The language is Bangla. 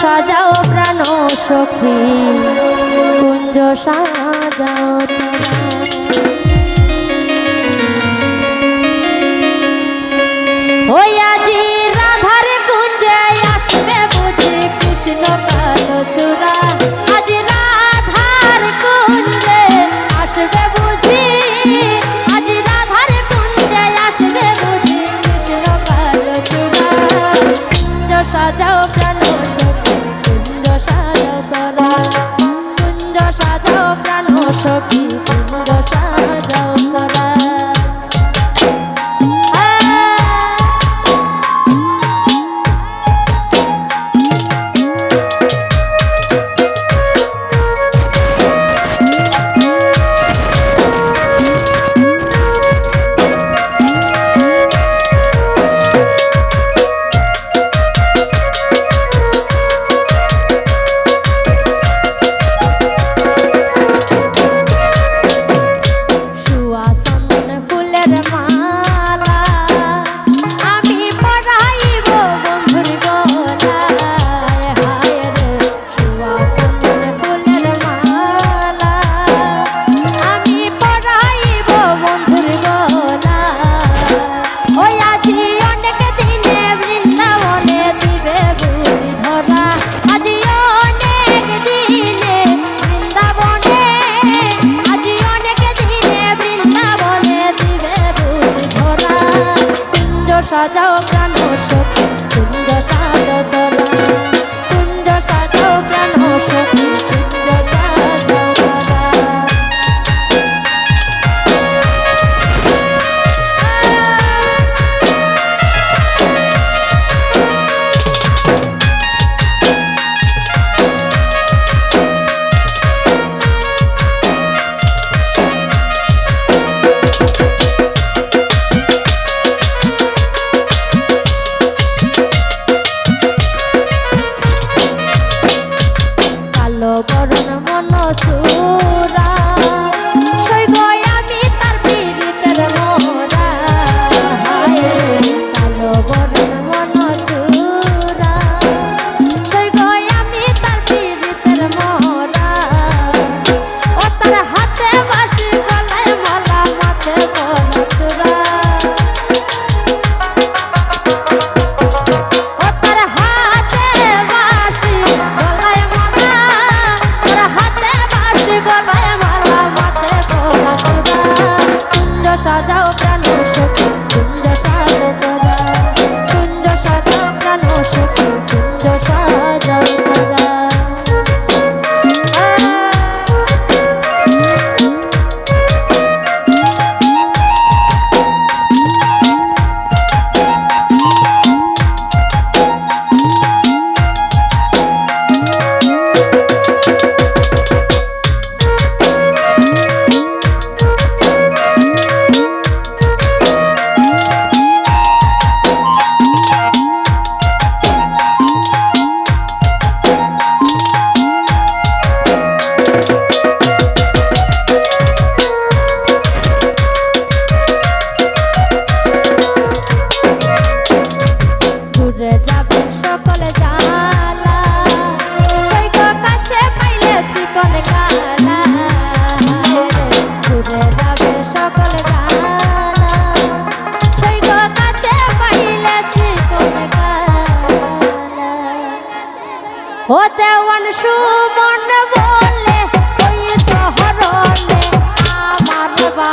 সাজাও প্রাণ সখী কুঞ্জ সাজাও হইয়াজি রাধার কুঞ্জে আসবে বুঝি কৃষ্ণ কালো সখী সুন্দর যাও চরণ মনসুরা ও দেওয়ান সুমন বলে ওই চহরণে আমার বা